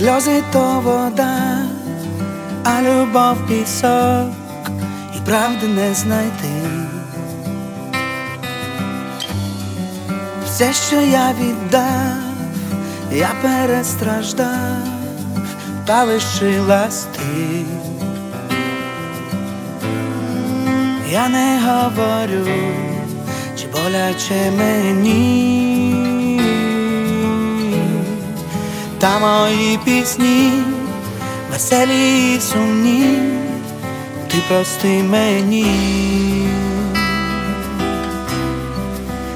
Сльози то вода, а любов пісок, і правди не знайти. Все, що я віддав, я перестраждав, та лишилась ти. Я не говорю, чи боляче мені, та мої пісні, веселі і сумні, ти прости мені,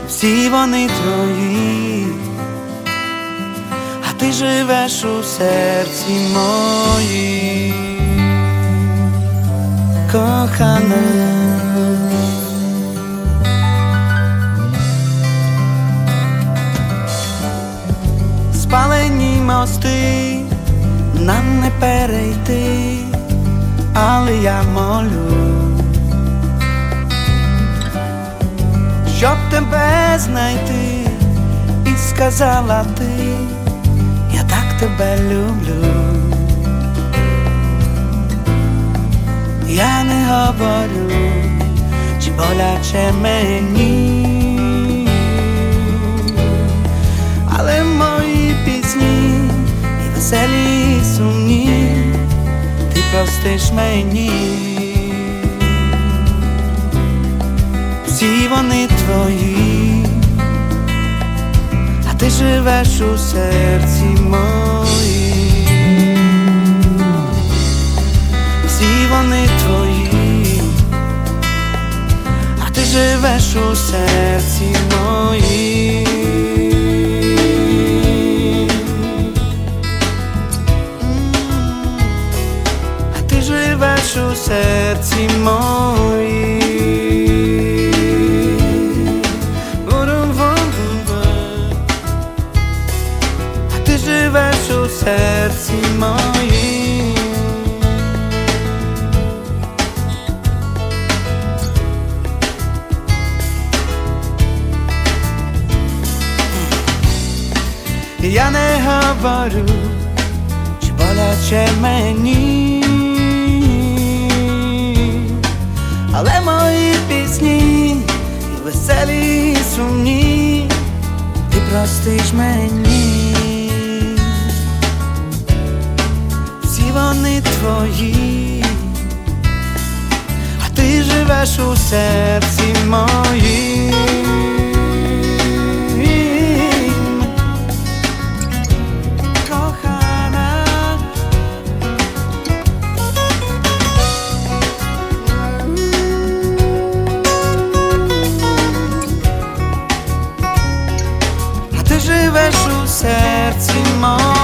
всі вони твої, а ти живеш у серці моїй, кохана. Спалені мости нам не перейти, але я молю, щоб тебе знайти, і сказала ти, я так тебе люблю. Я не говорю, чи боляче мені, веселі, сумні, ти простиш мені. Всі вони твої, а ти живеш у серці моїй. Всі вони твої, а ти живеш у серці моїй. Живеш у серці. Бу-рум-бум-бум-бум. А ти живеш у серці моїй. Я не говорю, чи боляче мені, але мої пісні і веселі, і сумні, ти простиш мені, всі вони твої, серці моє.